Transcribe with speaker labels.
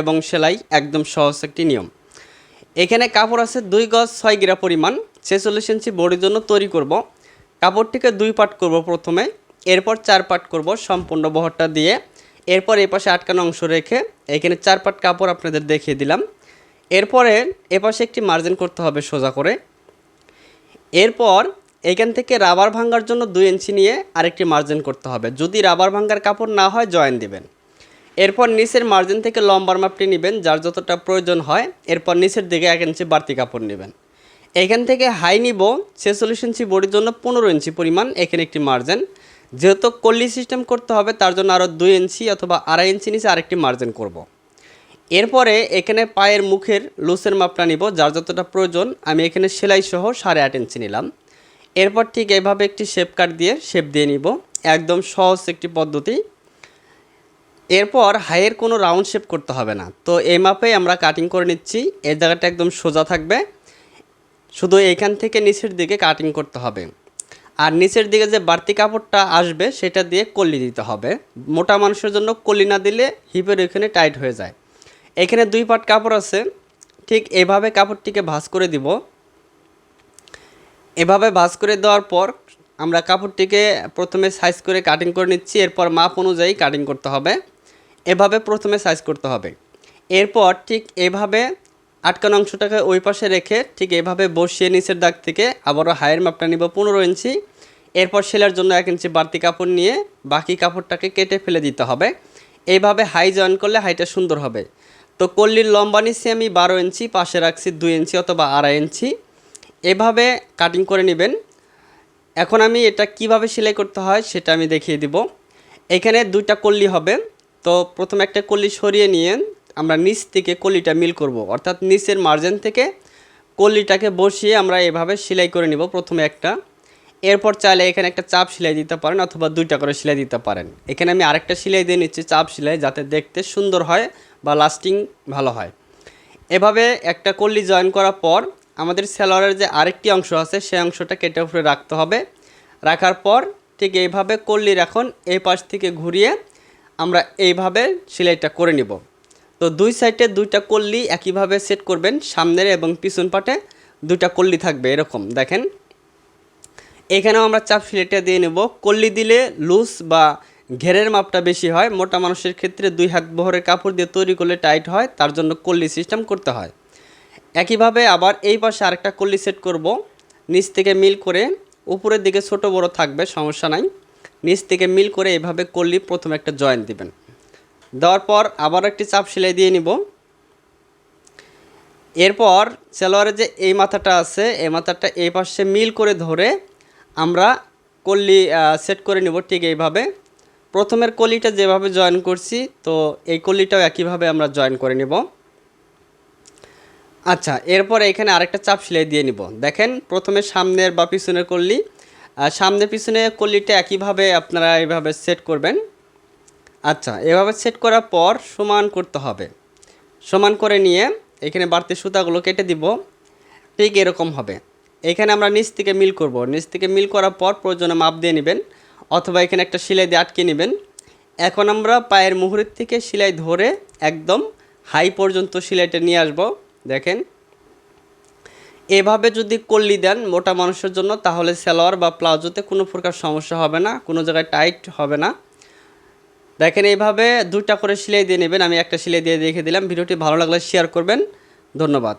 Speaker 1: এবং সেলাই একদম সহজ একটি নিয়ম। এখানে কাপড় আছে দুই গজ ছয় গিরা পরিমাণ। ছেচল্লিশ ইঞ্চি বডির জন্য তৈরি করব। কাপড়টিকে দুই পাট করব প্রথমে। এরপর চার পাট করব সম্পূর্ণ বহরটা দিয়ে। এরপর এই পাশে আটকানো অংশ রেখে এখানে চার পাট কাপড় আপনাদের দেখিয়ে দিলাম। এরপরে এপাশে একটি মার্জিন করতে হবে সোজা করে। এরপর এখান থেকে রাবার ভাঙ্গার জন্য দুই ইঞ্চি নিয়ে আরেকটি মার্জিন করতে হবে। যদি রাবার ভাঙ্গার কাপড় না হয়, জয়েন দিবেন। এরপর নিচের মার্জিন থেকে লম্বার মাপটি নেবেন, যার যতটা প্রয়োজন হয়, এরপর নিচের দিকে এক ইঞ্চি বাড়তি কাপড় নেবেন। এখান থেকে হাই নিব, ছেচল্লিশ ইঞ্চি বডির জন্য পনেরো ইঞ্চি পরিমাণ, এখানে একটি মার্জিন যেহেতু কল্লি সিস্টেম করতে হবে, তার জন্য আরও দুই ইঞ্চি অথবা আড়াই ইঞ্চি নিচে আরেকটি মার্জিন করব। এরপরে এখানে পায়ের মুখের লুসের মাপটা নিব, যার যতটা প্রয়োজন, আমি এখানে সেলাই সহ সাড়ে আট ইঞ্চি নিলাম। এরপর ঠিক এভাবে একটি শেপ কাট দিয়ে শেপ দিয়ে নিব। একদম সহজ একটি পদ্ধতি। এরপর হাইয়ের কোনো রাউন্ড শেপ করতে হবে না। তো এই মাপে আমরা কাটিং করে নিচ্ছি। এই জায়গাটা একদম সোজা থাকবে। শুধু এইখান থেকে নিচের দিকে কাটিং করতে হবে। আর নিচের দিকে যে বাড়তি কাপড়টা আসবে, সেটা দিয়ে কল্লি দিতে হবে। মোটা মানুষের জন্য কল্লি না দিলে হিপের ওইখানে টাইট হয়ে যায়। এখানে দুই পাট কাপড় আছে। ঠিক এভাবে কাপড়টিকে ভাঁজ করে দিব। এভাবে ভাঁজ করে দেওয়ার পর আমরা কাপড়টিকে প্রথমে সাইজ করে কাটিং করে নিচ্ছি। এরপর মাপ অনুযায়ী কাটিং করতে হবে। এভাবে প্রথমে সাইজ করতে হবে। এরপর ঠিক এভাবে আটকানো অংশটাকে ওই পাশে রেখে ঠিক এভাবে বসিয়ে নিচের দাগ থেকে আবারও হায়ের মাপটা নিব পনেরো ইঞ্চি। এরপর সেলার জন্য এক ইঞ্চি বাড়তি কাপড় নিয়ে বাকি কাপড়টাকে কেটে ফেলে দিতে হবে। এইভাবে হাই জয়েন করলে হাইটা সুন্দর হবে। তো কল্লির লম্বা নিচ্ছি আমি বারো ইঞ্চি, পাশে রাখছি দুই ইঞ্চি অথবা আড়াই ইঞ্চি। এভাবে কাটিং করে নেবেন। এখন আমি এটা কীভাবে সেলাই করতে হয় সেটা আমি দেখিয়ে দিব। এখানে দুইটা কল্লি হবে। তো প্রথমে একটা কল্লি সরিয়ে নিয়ে আমরা নিচ থেকে কল্লিটা মিল করব। অর্থাৎ নিচের মার্জিন থেকে কল্লিটাকে বসিয়ে আমরা এভাবে সেলাই করে নিব প্রথমে একটা। এরপর চাইলে এখানে একটা চাপ সেলাই দিতে পারেন অথবা দুইটা করে সেলাই দিতে পারেন। এখানে আমি আরেকটা সেলাই দিয়ে নিচ্ছি চাপ সেলাই যাতে দেখতে সুন্দর হয় বা লাস্টিং ভালো হয়। এভাবে একটা কল্লি জয়েন করার পর আমাদের সেলোয়ারের যে আরেকটি অংশ আছে সেই অংশটা কেটে উপরে রাখতে হবে। রাখার পর ঠিক এইভাবে কল্লির এখন এই পাশ থেকে ঘুরিয়ে আমরা এইভাবে সেলাইটা করে নিব। তো দুই সাইডে দুইটা কল্লি একইভাবে সেট করবেন, সামনের এবং পিছন পাটে দুইটা কল্লি থাকবে এরকম, দেখেন। এখানেও আমরা চাপ সিলেটটা দিয়ে নেব। কল্লি দিলে লুজ বা ঘেরের মাপটা বেশি হয়। মোটা মানুষের ক্ষেত্রে দুই হাত বহরের কাপড় দিয়ে তৈরি করলে টাইট হয়, তার জন্য কল্লি সিস্টেম করতে হয়। একইভাবে আবার এই পাশে আরেকটা কল্লি সেট করব, নিচ থেকে মিল করে উপরের দিকে ছোট বড় থাকবে, সমস্যা নাই। নিচ থেকে মিল করে এইভাবে কল্লি প্রথমে একটা জয়েন দিবেন। দেওয়ার পর আবার একটি চাপ সেলাই দিয়ে নিব। এরপর সেলোয়ারের যে এই মাথাটা আছে, এই মাথাটা এই পাশে মিল করে ধরে আমরা কল্লি সেট করে নিব ঠিক এইভাবে। প্রথমের কলিটা যেভাবে জয়েন করছি, তো এই কলিটাও একইভাবে আমরা জয়েন করে নিব। আচ্ছা এরপর এখানে আরেকটা চাপ সেলাই দিয়ে নিব। দেখেন, প্রথমে সামনের বা পিছনের আর সামনে পিছনে কল্লিটা একইভাবে আপনারা এইভাবে সেট করবেন। আচ্ছা এভাবে সেট করার পর সমান করতে হবে। সমান করে নিয়ে এখানে বাড়তি সুতাগুলো কেটে দিব। ঠিক এরকম হবে। এখানে আমরা নিচ থেকে মিল করব। নিচ থেকে মিল করার পর প্রয়োজনে মাপ দিয়ে নেবেন অথবা এখানে একটা সেলাই দিয়ে আটকে নেবেন। এখন আমরা পায়ের মুহুরের থেকে সেলাই ধরে একদম হাই পর্যন্ত সেলাইটা নিয়ে আসব। দেখেন এভাবে যদি কল্লি দেন মোটা মানুষের জন্য, তাহলে সালোয়ার বা প্লাজোতে কোনো প্রকার সমস্যা হবে না, কোনো জায়গায় টাইট হবে না। দেখেন এইভাবে দুটা করে সেলাই দিয়ে নেবেন, আমি একটা সেলাই দিয়ে দেখে দিলাম। ভিডিওটি ভালো লাগলে শেয়ার করবেন। ধন্যবাদ।